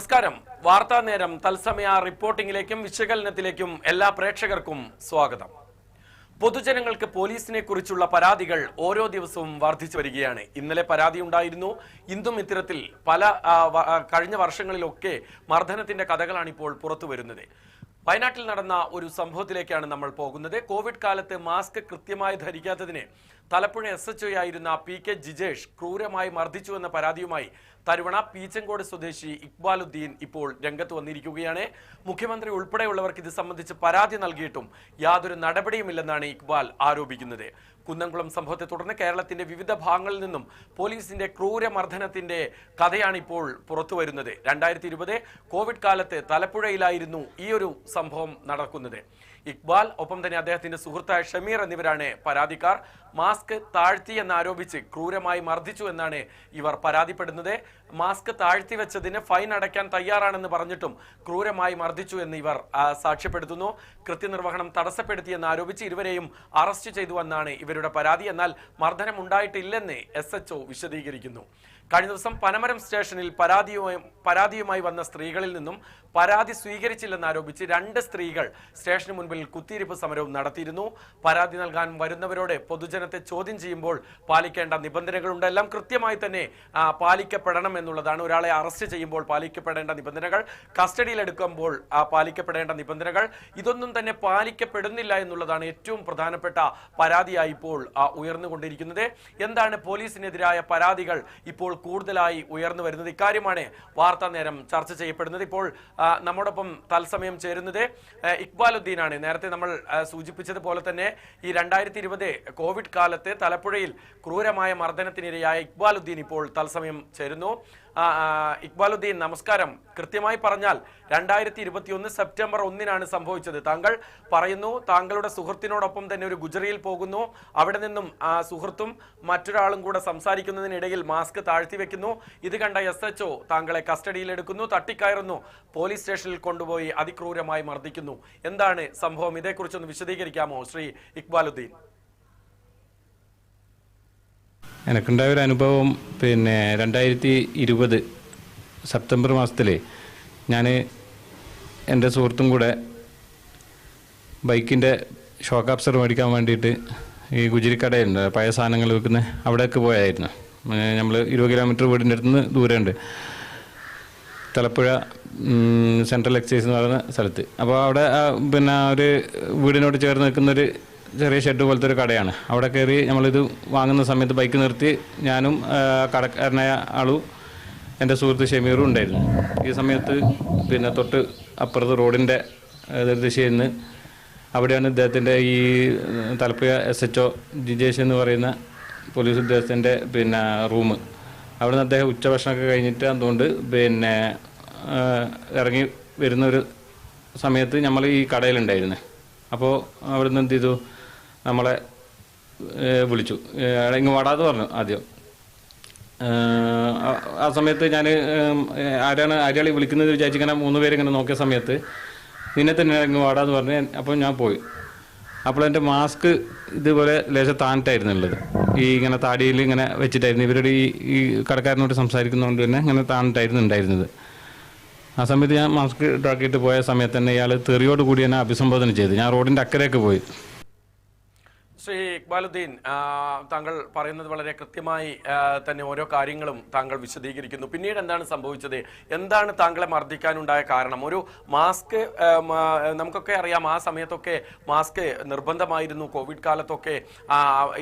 നമസ്കാരം. വാർത്താ നേരം തത്സമയ റിപ്പോർട്ടിംഗിലേക്കും വിശകലനത്തിലേക്കും എല്ലാ പ്രേക്ഷകർക്കും സ്വാഗതം. പൊതുജനങ്ങൾക്ക് പോലീസിനെ കുറിച്ചുള്ള പരാതികൾ ഓരോ ദിവസവും വർദ്ധിച്ചു വരികയാണ്. ഇന്നലെ പരാതി ഉണ്ടായിരുന്നു. ഇന്നും ഇത്തരത്തിൽ പല കഴിഞ്ഞ വർഷങ്ങളിലൊക്കെ മർദ്ദനത്തിന്റെ കഥകളാണ് ഇപ്പോൾ പുറത്തു വരുന്നത്. വയനാട്ടിൽ നടന്ന ഒരു സംഭവത്തിലേക്കാണ് നമ്മൾ പോകുന്നത്. കോവിഡ് കാലത്ത് മാസ്ക് കൃത്യമായി ധരിക്കാത്തതിന് തലപ്പുഴ എസ് എച്ച് ആയിരുന്ന പി കെ ജിജേഷ് ക്രൂരമായി മർദ്ദിച്ചുവെന്ന പരാതിയുമായി തരുവണ പീച്ചങ്കോട് സ്വദേശി ഇക്ബാലുദ്ദീൻ ഇപ്പോൾ രംഗത്ത് വന്നിരിക്കുകയാണ്. മുഖ്യമന്ത്രി ഉൾപ്പെടെയുള്ളവർക്ക് ഇത് സംബന്ധിച്ച് പരാതി നൽകിയിട്ടും യാതൊരു നടപടിയുമില്ലെന്നാണ് ഇക്ബാൽ ആരോപിക്കുന്നത്. കുന്നംകുളം സംഭവത്തെ തുടർന്ന് കേരളത്തിന്റെ വിവിധ ഭാഗങ്ങളിൽ നിന്നും പോലീസിന്റെ ക്രൂരമർദ്ദനത്തിന്റെ കഥയാണ് ഇപ്പോൾ പുറത്തു വരുന്നത്. രണ്ടായിരത്തി ഇരുപത് കോവിഡ് കാലത്ത് തലപ്പുഴയിലായിരുന്നു ഈ ഒരു സംഭവം നടക്കുന്നത്. ഇക്ബാൽ ഒപ്പം തന്നെ അദ്ദേഹത്തിന്റെ സുഹൃത്തായ ഷമീർ എന്നിവരാണ് പരാതിക്കാർ. മാസ്ക് താഴ്ത്തി എന്നാരോപിച്ച് ക്രൂരമായി മർദ്ദിച്ചു എന്നാണ് ഇവർ പരാതിപ്പെടുന്നത്. മാസ്ക് താഴ്ത്തി വെച്ചതിന് ഫൈൻ അടയ്ക്കാൻ തയ്യാറാണെന്ന് പറഞ്ഞിട്ടും ക്രൂരമായി മർദ്ദിച്ചു എന്ന് ഇവർ സാക്ഷ്യപ്പെടുത്തുന്നു. കൃത്യനിർവഹണം തടസ്സപ്പെടുത്തിയെന്ന് ആരോപിച്ച് ഇരുവരെയും അറസ്റ്റ് ചെയ്തു എന്നാണ് ഇവരുടെ പരാതി. എന്നാൽ മർദ്ദനം ഉണ്ടായിട്ടില്ലെന്ന് എസ് വിശദീകരിക്കുന്നു. കഴിഞ്ഞ ദിവസം പനമരം സ്റ്റേഷനിൽ പരാതിയുമായി പരാതിയുമായി വന്ന സ്ത്രീകളിൽ നിന്നും പരാതി സ്വീകരിച്ചില്ലെന്ന് ആരോപിച്ച് രണ്ട് സ്ത്രീകൾ സ്റ്റേഷന് മുൻപിൽ കുത്തിയിരിപ്പ് സമരവും നടത്തിയിരുന്നു. പരാതി നൽകാൻ വരുന്നവരോട് പൊതുജനത്തെ ചോദ്യം ചെയ്യുമ്പോൾ പാലിക്കേണ്ട നിബന്ധനകളുണ്ട്. എല്ലാം കൃത്യമായി തന്നെ പാലിക്കപ്പെടണം എന്നുള്ളതാണ്. ഒരാളെ അറസ്റ്റ് ചെയ്യുമ്പോൾ പാലിക്കപ്പെടേണ്ട നിബന്ധനകൾ കസ്റ്റഡിയിലെടുക്കുമ്പോൾ പാലിക്കപ്പെടേണ്ട നിബന്ധനകൾ. ഇതൊന്നും തന്നെ പാലിക്കപ്പെടുന്നില്ല എന്നുള്ളതാണ് ഏറ്റവും പ്രധാനപ്പെട്ട പരാതിയായി ഇപ്പോൾ ഉയർന്നുകൊണ്ടിരിക്കുന്നത്. എന്താണ് പോലീസിനെതിരായ പരാതികൾ ഇപ്പോൾ കൂടുതലായി ഉയർന്നു വരുന്നത് ഇക്കാര്യമാണ് വാർത്താ നേരം ചർച്ച ചെയ്യപ്പെടുന്നത്. ഇപ്പോൾ നമ്മോടൊപ്പം തത്സമയം ചേരുന്നത് ഇക്ബാലുദ്ദീനാണ്. നേരത്തെ നമ്മൾ സൂചിപ്പിച്ചതുപോലെ തന്നെ ഈ രണ്ടായിരത്തി ഇരുപത് കോവിഡ് കാലത്ത് തലപ്പുഴയിൽ ക്രൂരമായ മർദ്ദനത്തിനിരയായ ഇക്ബാലുദ്ദീൻ ഇപ്പോൾ തത്സമയം ചേരുന്നു. ഇക്ബാലുദ്ദീൻ നമസ്കാരം. കൃത്യമായി പറഞ്ഞാൽ രണ്ടായിരത്തി ഇരുപത്തിയൊന്ന് സെപ്റ്റംബർ ഒന്നിനാണ് സംഭവിച്ചത്. താങ്കൾ പറയുന്നു താങ്കളുടെ സുഹൃത്തിനോടൊപ്പം തന്നെ ഒരു ഗുജറിയിൽ പോകുന്നു. അവിടെ നിന്നും സുഹൃത്തും മറ്റൊരാളും കൂടെ സംസാരിക്കുന്നതിനിടയിൽ മാസ്ക് താഴ്ത്തി വെക്കുന്നു. ഇത് കണ്ട എസ് എച്ച് താങ്കളെ കസ്റ്റഡിയിലെടുക്കുന്നു തട്ടിക്കയറുന്നു. പോലീസ് സ്റ്റേഷനിൽ കൊണ്ടുപോയി അതിക്രൂരമായി മർദ്ദിക്കുന്നു. എന്താണ് സംഭവം? ഇതേക്കുറിച്ചൊന്ന് വിശദീകരിക്കാമോ ശ്രീ ഇക്ബാലുദ്ദീൻ? എനിക്കുണ്ടായ ഒരു അനുഭവം പിന്നെ രണ്ടായിരത്തി ഇരുപത് സെപ്റ്റംബർ മാസത്തിൽ ഞാൻ എന്റെ സുഹൃത്തും കൂടെ ബൈക്കിന്റെ ഷോക്ക് അബ്സർ മേടിക്കാൻ വേണ്ടിയിട്ട് ഈ ഗുജരിക്കടയുണ്ട് പഴയ സാധനങ്ങൾ വിൽക്കുന്ന അവിടേക്ക് പോയായിരുന്നു. നമ്മൾ ഇരുപത് കിലോമീറ്റർ വീടിന്റെ അടുത്ത് നിന്ന് ദൂരമുണ്ട് തലപ്പുഴ സെൻട്രൽ എക്സൈസ് എന്ന് പറയുന്ന സ്ഥലത്ത്. അപ്പോൾ അവിടെ പിന്നെ ഒരു വീടിനോട് ചേർന്ന് നിൽക്കുന്നൊരു ചെറിയ ഷെഡ് പോലത്തെ ഒരു കടയാണ്. അവിടെ കയറി നമ്മളിത് വാങ്ങുന്ന സമയത്ത് ബൈക്ക് നിർത്തി ഞാനും കടക്കാരനായ ആളും എന്റെ സുഹൃത്ത് ഷമീറും ഉണ്ടായിരുന്നു. ഈ സമയത്ത് പിന്നെ തൊട്ട് അപ്പുറത്ത് റോഡിന്റെ ദിശയിൽ നിന്ന് അവിടെയാണ് ഇദ്ദേഹത്തിന്റെ ഈ Thalappuzha S H O Jijesh എന്ന് പറയുന്ന പോലീസ് ഉദ്യോഗസ്ഥന്റെ പിന്നെ റൂം അവിടെ നിന്ന് അദ്ദേഹം ഉച്ചഭക്ഷണമൊക്കെ കഴിഞ്ഞിട്ട് അതുകൊണ്ട് പിന്നെ ഇറങ്ങി വരുന്ന ഒരു സമയത്ത് നമ്മൾ ഈ കടയിലുണ്ടായിരുന്നു. അപ്പോൾ അവിടുന്ന് എന്ത് ചെയ്തു? നമ്മളെ വിളിച്ചു. ഇങ്ങ് വാടാതെ പറഞ്ഞു ആദ്യം. ആ- സമയത്ത് ഞാൻ ആരാണ് ആര്യാളി വിളിക്കുന്നത് വിചാരിച്ച് ഇങ്ങനെ മൂന്ന് പേരിങ്ങനെ നോക്കിയ സമയത്ത് നിന്നെ തന്നെ ഇങ്ങ് വാടാന്ന് പറഞ്ഞ് അപ്പോൾ ഞാൻ പോയി. അപ്പോൾ എന്റെ മാസ്ക് ഇതുപോലെ ലേശം താണിട്ടായിരുന്നുള്ളത് ഈ ഇങ്ങനെ താടിയിൽ ഇങ്ങനെ വെച്ചിട്ടായിരുന്നു. ഇവരുടെ ഈ ഈ കടക്കാരനോട് സംസാരിക്കുന്നതുകൊണ്ട് തന്നെ ഇങ്ങനെ താണിട്ടായിരുന്നു ഉണ്ടായിരുന്നത്. ആ സമയത്ത് ഞാൻ മാസ്ക് ഇട്ടാക്കിയിട്ട് പോയ സമയത്ത് തന്നെ ഇയാൾ തെറിയോട് കൂടി എന്നെ അഭിസംബോധന ചെയ്തു. ഞാൻ റോഡിന്റെ അക്കരയൊക്കെ പോയി. ശ്രീ ഇക്ബാലുദ്ദീൻ താങ്കൾ പറയുന്നത് വളരെ കൃത്യമായി തന്നെ ഓരോ കാര്യങ്ങളും താങ്കൾ വിശദീകരിക്കുന്നു. പിന്നീട് എന്താണ് സംഭവിച്ചത്? എന്താണ് താങ്കളെ മർദ്ദിക്കാനുണ്ടായ കാരണം? ഒരു മാസ്ക് നമുക്കൊക്കെ അറിയാം ആ സമയത്തൊക്കെ മാസ്ക് നിർബന്ധമായിരുന്നു. കോവിഡ് കാലത്തൊക്കെ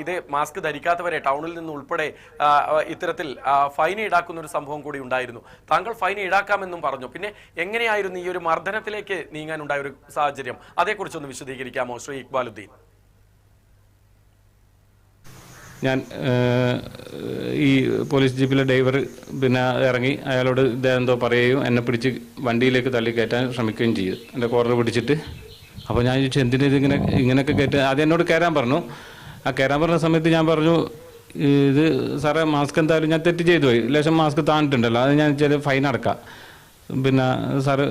ഇത് മാസ്ക് ധരിക്കാത്തവരെ ടൗണിൽ നിന്ന് ഉൾപ്പെടെ ഇത്തരത്തിൽ ഫൈൻ ഈടാക്കുന്ന ഒരു സംഭവം കൂടി ഉണ്ടായിരുന്നു. താങ്കൾ ഫൈൻ ഈടാക്കാമെന്നും പറഞ്ഞു. പിന്നെ എങ്ങനെയായിരുന്നു ഈ ഒരു മർദ്ദനത്തിലേക്ക് നീങ്ങാനുണ്ടായ ഒരു സാഹചര്യം? അതേക്കുറിച്ചൊന്ന് വിശദീകരിക്കാമോ ശ്രീ ഇക്ബാലുദ്ദീൻ ഞാൻ ഈ പോലീസ് ജീപ്പിലെ ഡ്രൈവർ പിന്നെ ഇറങ്ങി അയാളോട് ഇദ്ദേഹം എന്തോ പറയുകയും എന്നെ പിടിച്ച് വണ്ടിയിലേക്ക് തള്ളി കയറ്റാൻ ശ്രമിക്കുകയും ചെയ്തു. എന്റെ കോർണർ പിടിച്ചിട്ട്. അപ്പോൾ ഞാൻ ചോദിച്ചു എന്തിനാ ഇതിങ്ങനെ ഇങ്ങനെയൊക്കെ കയറ്റാൻ? ആദ്യം എന്നോട് കയറാൻ പറഞ്ഞു. ആ കയറാൻ പറഞ്ഞ സമയത്ത് ഞാൻ പറഞ്ഞു ഇത് സാറേ മാസ്ക് എന്തായാലും ഞാൻ തെറ്റ് ചെയ്തു പോയി ലേശം മാസ്ക് താണിട്ടുണ്ടല്ലോ അത് ഞാൻ ചില ഫൈൻ അടക്കാം. പിന്നെ സാറ്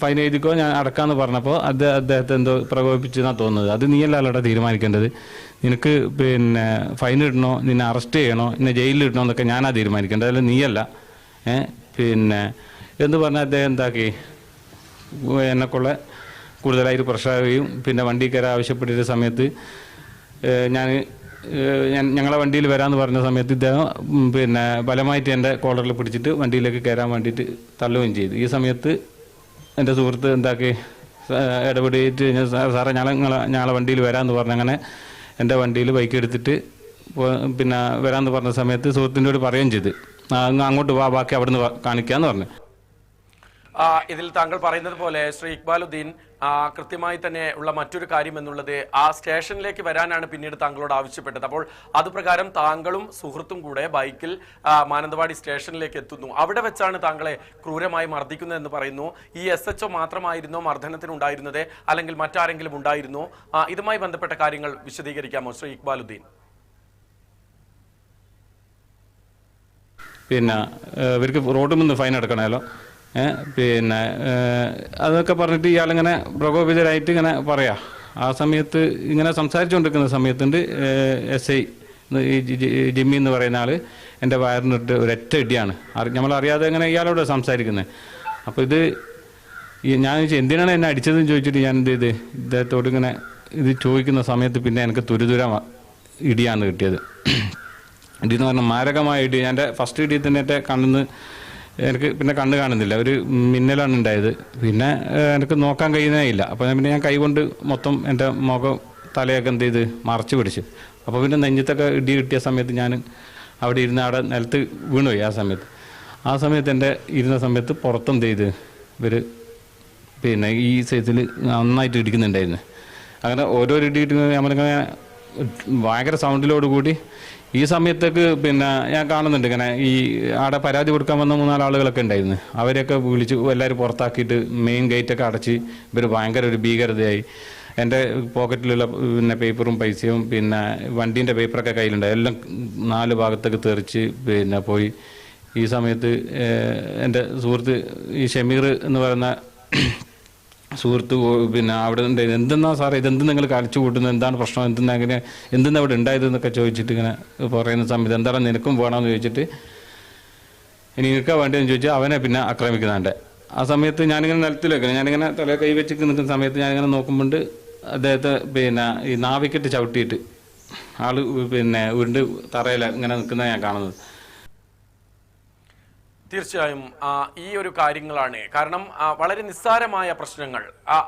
ഫൈൻ എഴുതിക്കോ ഞാൻ അടക്കാന്ന് പറഞ്ഞപ്പോൾ അത് അദ്ദേഹത്തെ എന്തോ പ്രകോപിപ്പിച്ചെന്നാണ് തോന്നുന്നത്. അത് നീയല്ലല്ലോടാ തീരുമാനിക്കേണ്ടത്? നിനക്ക് പിന്നെ ഫൈൻ ഇടണോ നിന്നെ അറസ്റ്റ് ചെയ്യണോ നിന്നെ ജയിലിൽ ഇടണോ എന്നൊക്കെ ഞാനാ തീരുമാനിക്കേണ്ടത്? അതിൽ നീയല്ല. പിന്നെ എന്ന് പറഞ്ഞാൽ അദ്ദേഹം എന്താക്കി? എന്നെക്കൊള്ള കൂടുതലായിട്ട് പ്രഷറാവുകയും പിന്നെ വണ്ടി കയറാൻ ആവശ്യപ്പെട്ടിരുന്ന സമയത്ത് ഞാൻ ഞങ്ങളെ വണ്ടിയിൽ വരാമെന്ന് പറഞ്ഞ സമയത്ത് ഇദ്ദേഹം പിന്നെ ബലമായിട്ട് എന്റെ കോളറിൽ പിടിച്ചിട്ട് വണ്ടിയിലേക്ക് കയറാൻ വേണ്ടിയിട്ട് തള്ളുകയും ചെയ്തു. ഈ സമയത്ത് എന്റെ സുഹൃത്ത് എന്താക്കി ഇടപെടിയിട്ട് ഞാൻ സാറേ ഞങ്ങളെ ഞങ്ങളെ വണ്ടിയിൽ വരാമെന്ന് പറഞ്ഞങ്ങനെ എന്റെ വണ്ടിയിൽ ബൈക്ക് എടുത്തിട്ട് പിന്നെ വരാമെന്ന് പറഞ്ഞ സമയത്ത് സുഹൃത്തിനോട് പറയുകയും ചെയ്തു. അങ്ങോട്ട് വാ ബാക്കി അവിടെ നിന്ന് കാണിക്കാമെന്ന് പറഞ്ഞു. ഇതിൽ താങ്കൾ പറയുന്നത് പോലെ ശ്രീ ഇക്ബാലുദ്ദീൻ കൃത്യമായി തന്നെ ഉള്ള മറ്റൊരു കാര്യം എന്നുള്ളത് ആ സ്റ്റേഷനിലേക്ക് വരാനാണ് പിന്നീട് താങ്കളോട് ആവശ്യപ്പെട്ടത്. അപ്പോൾ അതുപ്രകാരം താങ്കളും സുഹൃത്തും കൂടെ ബൈക്കിൽ മാനന്തവാടി സ്റ്റേഷനിലേക്ക് എത്തുന്നു. അവിടെ വെച്ചാണ് താങ്കളെ ക്രൂരമായി മർദ്ദിക്കുന്നതെന്ന് പറയുന്നു. ഈ എസ് എച്ച് മാത്രമായിരുന്നോ മർദ്ദനത്തിനുണ്ടായിരുന്നത് അല്ലെങ്കിൽ മറ്റാരെങ്കിലും ഉണ്ടായിരുന്നോ? ഇതുമായി ബന്ധപ്പെട്ട കാര്യങ്ങൾ വിശദീകരിക്കാമോ ശ്രീ ഇക്ബാലുദ്ദീൻ? പിന്നെ ഇവർക്ക് റോഡിൽ നിന്ന് ഫൈൻ അടക്കണമല്ലോ. പിന്നെ അതൊക്കെ പറഞ്ഞിട്ട് ഇയാളിങ്ങനെ പ്രകോപിതരായിട്ട് ഇങ്ങനെ പറയാ. ആ സമയത്ത് ഇങ്ങനെ സംസാരിച്ചുകൊണ്ടിരിക്കുന്ന സമയത്തുണ്ട് എസ് ഐ ജിമ്മി എന്ന് പറയുന്ന ആൾ എന്റെ വയറിനിട്ട് ഒരൊറ്റ ഇടിയാണ്. നമ്മളറിയാതെ ഇങ്ങനെ ഇയാളോട് സംസാരിക്കുന്നത് അപ്പോൾ ഇത് ഞാൻ ചോദിച്ചു എന്തിനാണ് എന്നെ അടിച്ചതെന്ന് ചോദിച്ചിട്ട് ഞാൻ എന്ത് ചെയ്ത് ഇദ്ദേഹത്തോട് ഇങ്ങനെ ഇത് ചോദിക്കുന്ന സമയത്ത് പിന്നെ എനിക്ക് തുരുതുര ഇടിയാണ് കിട്ടിയത്. ഇടിയെന്ന് പറഞ്ഞാൽ മാരകമായ ഇടി. എന്റെ ഫസ്റ്റ് ഇടിയിൽ തന്നെ എന്റെ കണ്ണിന്ന് എനിക്ക് പിന്നെ കണ്ണ് കാണുന്നില്ല. ഒരു മിന്നലാണ് ഉണ്ടായത്. പിന്നെ എനിക്ക് നോക്കാൻ കഴിയുന്നേ ഇല്ല. അപ്പോൾ പിന്നെ ഞാൻ കൈകൊണ്ട് മൊത്തം എന്റെ മുഖം തലയൊക്കെ എന്ത് ചെയ്ത് മറച്ചു പിടിച്ചു. അപ്പോൾ പിന്നെ നെഞ്ചത്തൊക്കെ ഇടി കിട്ടിയ സമയത്ത് ഞാൻ അവിടെ ഇരുന്ന് അവിടെ നിലത്ത് വീണുപോയി ആ സമയത്ത്. ആ സമയത്ത് എന്റെ ഇരുന്ന സമയത്ത് പുറത്തെന്ത് ചെയ്ത് ഇവർ പിന്നെ ഈ സൈസിൽ നന്നായിട്ട് ഇടിക്കുന്നുണ്ടായിരുന്നു. അങ്ങനെ ഓരോ ഇടി കിട്ടുന്ന നമ്മളിങ്ങനെ ഭയങ്കര സൗണ്ടിലോട് കൂടി ഈ സമയത്തേക്ക് പിന്നെ ഞാൻ കാണുന്നുണ്ട് ഇങ്ങനെ ഈ ആടെ പരാതി കൊടുക്കാൻ വന്ന മൂന്നാൽ ആളുകളൊക്കെ ഉണ്ടായിരുന്നു. അവരെയൊക്കെ വിളിച്ച് എല്ലാവരും പുറത്താക്കിയിട്ട് മെയിൻ ഗേറ്റൊക്കെ അടച്ച് ഇവർ ഭയങ്കര ഒരു ഭീകരതയായി. എന്റെ പോക്കറ്റിലുള്ള പിന്നെ പേപ്പറും പൈസയും പിന്നെ വണ്ടീന്റെ പേപ്പറൊക്കെ കയ്യിലുണ്ട്. എല്ലാം നാല് ഭാഗത്തേക്ക് തെറിച്ച് പിന്നെ പോയി. ഈ സമയത്ത് എന്റെ സുഹൃത്ത് ഈ ഷമീർ എന്ന് പറയുന്ന സുഹൃത്ത് പിന്നെ അവിടെ എന്തെന്നാ സാറേ ഇതെന്ത് നിങ്ങൾ കളിച്ചു കൂട്ടുന്നത്? എന്താണ് പ്രശ്നം? എന്തെന്നാ അങ്ങനെ എന്തെന്നാ അവിടെ ഉണ്ടായത് എന്നൊക്കെ ചോദിച്ചിട്ട് ഇങ്ങനെ പറയുന്ന സമയത്ത് എന്താണ് നിനക്കും വേണമെന്ന് ചോദിച്ചിട്ട് ഇനി നിൽക്കാൻ വേണ്ടതെന്ന് ചോദിച്ചാൽ അവനെ പിന്നെ ആക്രമിക്കുന്നുണ്ട്. ആ സമയത്ത് ഞാനിങ്ങനെ നിലത്തിൽ വെക്കണം ഞാനിങ്ങനെ തല കൈ വെച്ച് നിൽക്കുന്ന സമയത്ത് ഞാനിങ്ങനെ നോക്കുമ്പോണ്ട് അദ്ദേഹത്തെ പിന്നെ ഈ നാവിക്കിട്ട് ചവിട്ടിയിട്ട് ആൾ പിന്നെ ഉരുണ്ട് തറയിൽ ഇങ്ങനെ നിൽക്കുന്ന ഞാൻ കാണുന്നത്. തീർച്ചയായും ഈ ഒരു കാര്യങ്ങളാണ്. കാരണം വളരെ നിസ്സാരമായ പ്രശ്നങ്ങൾ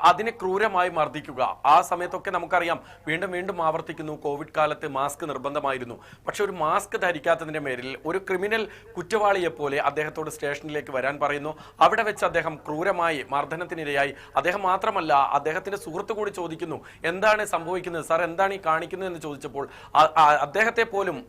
അതിനെ ക്രൂരമായി മർദ്ദിക്കുക. ആ സമയത്തൊക്കെ നമുക്കറിയാം വീണ്ടും വീണ്ടും ആവർത്തിക്കുന്നു കോവിഡ് കാലത്ത് മാസ്ക് നിർബന്ധമായിരുന്നു. പക്ഷെ ഒരു മാസ്ക് ധരിക്കാത്തതിന്റെ പേരിൽ ഒരു ക്രിമിനൽ കുറ്റവാളിയെ പോലെ അദ്ദേഹത്തോട് സ്റ്റേഷനിലേക്ക് വരാൻ പറയുന്നു. അവിടെ വെച്ച് അദ്ദേഹം ക്രൂരമായി മർദ്ദനത്തിനിരയായി. അദ്ദേഹം മാത്രമല്ല അദ്ദേഹത്തിന്റെ സുഹൃത്ത് കൂടി ചോദിക്കുന്നു എന്താണ് സംഭവിക്കുന്നത്? സാർ എന്താണ് ഈ കാണിക്കുന്നത്? എന്ന് ചോദിച്ചപ്പോൾ അദ്ദേഹത്തെ പോലും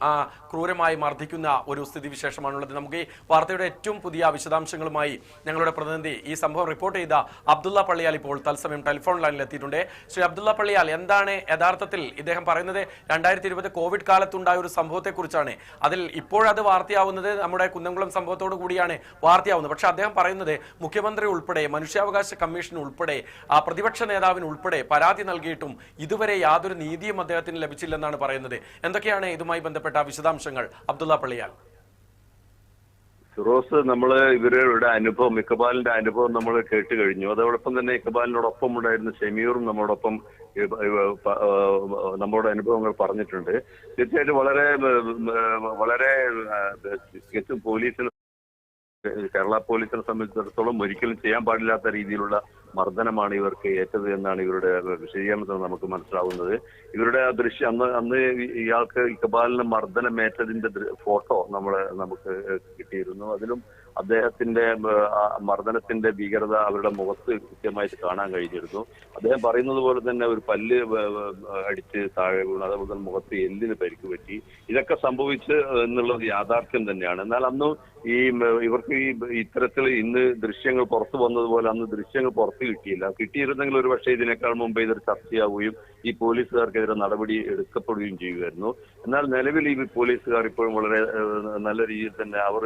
ക്രൂരമായി മർദ്ദിക്കുന്ന ഒരു സ്ഥിതിവിശേഷമാണുള്ളത്. നമുക്ക് ഈ വാർത്തയുടെ ഏറ്റവും പുതിയ വിശദാംശങ്ങളുമായി ഞങ്ങളുടെ പ്രതിനിധി ഈ സംഭവം റിപ്പോർട്ട് ചെയ്ത അബ്ദുള്ള പള്ളിയാൽ ഇപ്പോൾ തത്സമയം ടെലിഫോൺ ലൈനിൽ എത്തിയിട്ടുണ്ട്. ശ്രീ അബ്ദുള്ള പള്ളിയാൽ എന്താണ് യഥാർത്ഥത്തിൽ ഇദ്ദേഹം പറയുന്നത്? രണ്ടായിരത്തി ഇരുപത് കോവിഡ് കാലത്തുണ്ടായ ഒരു സംഭവത്തെക്കുറിച്ചാണ്. അതിൽ ഇപ്പോഴത് വാർത്തയാവുന്നത് നമ്മുടെ കുന്നംകുളം സംഭവത്തോടു കൂടിയാണ് വാർത്തയാവുന്നത്. പക്ഷേ അദ്ദേഹം പറയുന്നത് മുഖ്യമന്ത്രി ഉൾപ്പെടെ മനുഷ്യാവകാശ കമ്മീഷൻ ഉൾപ്പെടെ പ്രതിപക്ഷ നേതാവിന് ഉൾപ്പെടെ പരാതി നൽകിയിട്ടും ഇതുവരെ യാതൊരു നീതിയും അദ്ദേഹത്തിന് ലഭിച്ചില്ലെന്നാണ് പറയുന്നത്. എന്തൊക്കെയാണ് ഇതുമായി ബന്ധപ്പെട്ട വിശദാംശങ്ങൾ അബ്ദുള്ള പള്ളിയാൽ? ഫിറോസ് നമ്മൾ ഇവരുടെ അനുഭവം ഇക്കബാലിന്റെ അനുഭവം നമ്മൾ കേട്ട് കഴിഞ്ഞു. അതോടൊപ്പം തന്നെ ഇക്കബാലിനോടൊപ്പം ഉണ്ടായിരുന്ന ഷമീറും നമ്മോടൊപ്പം നമ്മുടെ അനുഭവങ്ങൾ പറഞ്ഞിട്ടുണ്ട്. തീർച്ചയായിട്ടും വളരെ വളരെ തികച്ചും പോലീസിന് കേരള പോലീസിനെ സംബന്ധിച്ചിടത്തോളം ഒരിക്കലും ചെയ്യാൻ പാടില്ലാത്ത രീതിയിലുള്ള മർദ്ദനമാണ് ഇവർക്ക് ഏറ്റത് എന്നാണ് ഇവരുടെ വിശദീകരണത്തിൽ നമുക്ക് മനസ്സിലാവുന്നത്. ഇവരുടെ ആ ദൃശ്യം അന്ന് അന്ന് ഇയാൾക്ക് ഇക്കബാലിന് മർദ്ദനമേറ്റതിന്റെ ഫോട്ടോ നമ്മൾ നമുക്ക് കിട്ടിയിരുന്നു. അതിലും അദ്ദേഹത്തിന്റെ മർദ്ദനത്തിന്റെ ഭീകരത അവരുടെ മുഖത്ത് കൃത്യമായിട്ട് കാണാൻ കഴിഞ്ഞിരുന്നു. അദ്ദേഹം പറയുന്നത് പോലെ തന്നെ ഒരു പല്ല് അടിച്ച് താഴെ വീണു അതേപോലെ തന്നെ മുഖത്ത് എല്ലിന് പരിക്ക് പറ്റി. ഇതൊക്കെ സംഭവിച്ച് എന്നുള്ളത് യാഥാർത്ഥ്യം തന്നെയാണ്. എന്നാൽ അന്ന് ഈ ഇവർക്ക് ഈ ഇത്തരത്തിൽ ഇന്ന് ദൃശ്യങ്ങൾ പുറത്തു വന്നതുപോലെ അന്ന് ദൃശ്യങ്ങൾ പുറത്ത് കിട്ടിയില്ല. കിട്ടിയിരുന്നെങ്കിൽ ഒരു പക്ഷേ ഇതിനേക്കാൾ മുമ്പ് ഇതൊരു ചർച്ചയാവുകയും ഈ പോലീസുകാർക്കെതിരെ നടപടി എടുക്കപ്പെടുകയും ചെയ്യുമായിരുന്നു എന്നാൽ നിലവിൽ ഈ പോലീസുകാർ ഇപ്പോഴും വളരെ നല്ല രീതിയിൽ തന്നെ അവർ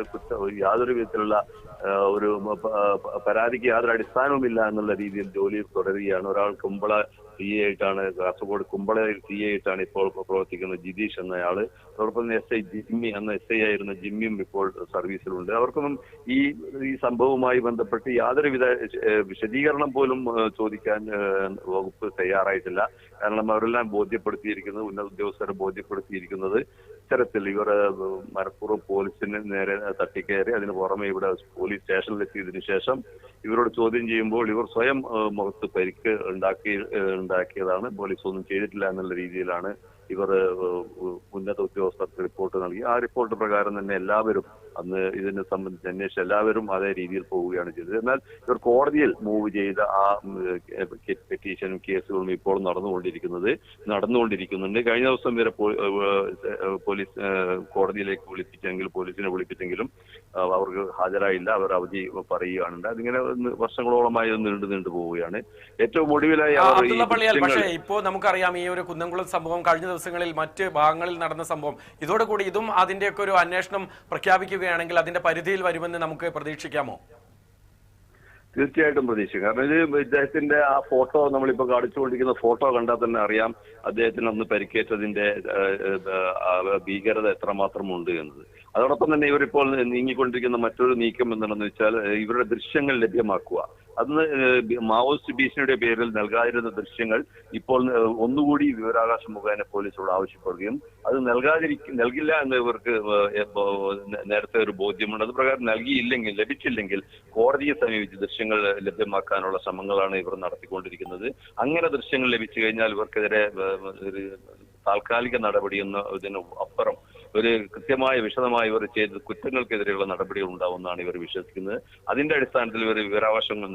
യാതൊരു വിധത്തിലുള്ള ഒരു പരാതിക്ക് യാതൊരു അടിസ്ഥാനവുമില്ല എന്നുള്ള രീതിയിൽ ജോലി തുടരുകയാണ്. ഒരാൾ കുമ്പള സി എ ആയിട്ടാണ് കാസർഗോഡ് കുമ്പളയിൽ സി എ ആയിട്ടാണ് ഇപ്പോൾ പ്രവർത്തിക്കുന്ന ജിതീഷ് എന്നയാൾ. അതോടൊപ്പം എസ് ഐ ജിമ്മി എന്ന എസ് ഐ ആയിരുന്ന ജിമ്മിയും ഇപ്പോൾ സർവീസിലുണ്ട്. അവർക്കൊന്നും ഈ ഈ സംഭവവുമായി ബന്ധപ്പെട്ട് യാതൊരുവിധ വിശദീകരണം പോലും ചോദിക്കാൻ വകുപ്പ് തയ്യാറായിട്ടില്ല. കാരണം അവരെല്ലാം ബോധ്യപ്പെടുത്തിയിരിക്കുന്നത് ഉന്നത ഉദ്യോഗസ്ഥരെ ബോധ്യപ്പെടുത്തിയിരിക്കുന്നത്. ഇത്തരത്തിൽ ഇവർ മനഃപൂർവം പോലീസിന് നേരെ തട്ടിക്കയറി അതിന് പുറമെ ഇവിടെ പോലീസ് സ്റ്റേഷനിലെത്തിയതിനു ശേഷം ഇവരോട് ചോദ്യം ചെയ്യുമ്പോൾ ഇവർ സ്വയം മുഖത്ത് പരിക്ക് ഉണ്ടാക്കി ഉണ്ടാക്കിയതാണ്. പോലീസ് ഒന്നും ചെയ്തിട്ടില്ല എന്നുള്ള രീതിയിലാണ് ഇവർ ഉന്നത ഉദ്യോഗസ്ഥർക്ക് റിപ്പോർട്ട് നൽകി. ആ റിപ്പോർട്ട് പ്രകാരം തന്നെ എല്ലാവരും അന്ന് ഇതിനെ സംബന്ധിച്ച് അന്വേഷിച്ച് എല്ലാവരും അതേ രീതിയിൽ പോവുകയാണ് ചെയ്തത്. എന്നാൽ ഇവർ കോടതിയിൽ മൂവ് ചെയ്ത ആ പെറ്റീഷനും കേസുകളും ഇപ്പോൾ നടന്നുകൊണ്ടിരിക്കുന്നത് നടന്നുകൊണ്ടിരിക്കുന്നുണ്ട്. കഴിഞ്ഞ ദിവസം വരെ പോലീസ് കോടതിയിലേക്ക് വിളിപ്പിച്ചെങ്കിൽ പോലീസിനെ വിളിപ്പിച്ചെങ്കിലും അവർക്ക് ഹാജരായില്ല. അവർ അവധി പറയുകയാണ് അതിങ്ങനെ വർഷങ്ങളോളമായി ഒന്ന് നീണ്ടു നീണ്ടു പോവുകയാണ്. ഏറ്റവും ഒടുവിലായി പക്ഷേ ഇപ്പോ നമുക്കറിയാം ഈ ഒരു കുന്നംകുളം സംഭവം കഴിഞ്ഞ ദിവസങ്ങളിൽ മറ്റ് ഭാഗങ്ങളിൽ നടന്ന സംഭവം. ഇതോടുകൂടി ഇതും അതിന്റെയൊക്കെ ഒരു അന്വേഷണം പ്രഖ്യാപിക്കുകയാണെങ്കിൽ അതിന്റെ പരിധിയിൽ വരുമെന്ന് നമുക്ക് പ്രതീക്ഷിക്കാമോ? തീർച്ചയായിട്ടും പ്രതീക്ഷിക്കും. കാരണം ഇത് ഇദ്ദേഹത്തിന്റെ ആ ഫോട്ടോ നമ്മളിപ്പോ കാണിച്ചുകൊണ്ടിരിക്കുന്ന ഫോട്ടോ കണ്ടാൽ തന്നെ അറിയാം അദ്ദേഹത്തിന് അന്ന് പരിക്കേറ്റതിന്റെ ഭീകരത എത്രമാത്രം ഉണ്ട് എന്നത്. അതോടൊപ്പം തന്നെ ഇവരിപ്പോൾ നീങ്ങിക്കൊണ്ടിരിക്കുന്ന മറ്റൊരു നീക്കം എന്താണെന്ന് വെച്ചാൽ ഇവരുടെ ദൃശ്യങ്ങൾ ലഭ്യമാക്കുക. അന്ന് മാവോയിസ്റ്റ് ഭീഷണിയുടെ പേരിൽ നൽകാതിരുന്ന ദൃശ്യങ്ങൾ ഇപ്പോൾ ഒന്നുകൂടി വിവരാകാശ മുഖേന പോലീസോട് ആവശ്യപ്പെടുകയും അത് നൽകാതിരിക്കും നൽകില്ല എന്ന് ഇവർക്ക് നേരത്തെ ഒരു ബോധ്യമുണ്ട്. അത് പ്രകാരം നൽകിയില്ലെങ്കിൽ ലഭിച്ചില്ലെങ്കിൽ കോടതിയെ സമീപിച്ച് ദൃശ്യങ്ങൾ ലഭ്യമാക്കാനുള്ള ശ്രമങ്ങളാണ് ഇവർ നടത്തിക്കൊണ്ടിരിക്കുന്നത്. അങ്ങനെ ദൃശ്യങ്ങൾ ലഭിച്ചു കഴിഞ്ഞാൽ ഇവർക്കെതിരെ താൽക്കാലിക നടപടി എന്ന ഇതിന് അപ്പുറം ഒരു കൃത്യമായ വിശദമായി ഇവർ ചെയ്ത കുറ്റങ്ങൾക്കെതിരെയുള്ള നടപടികൾ ഉണ്ടാവുമെന്നാണ് ഇവർ വിശ്വസിക്കുന്നത്. അതിന്റെ അടിസ്ഥാനത്തിൽ ഇവർ വിവരാവകാശങ്ങൾ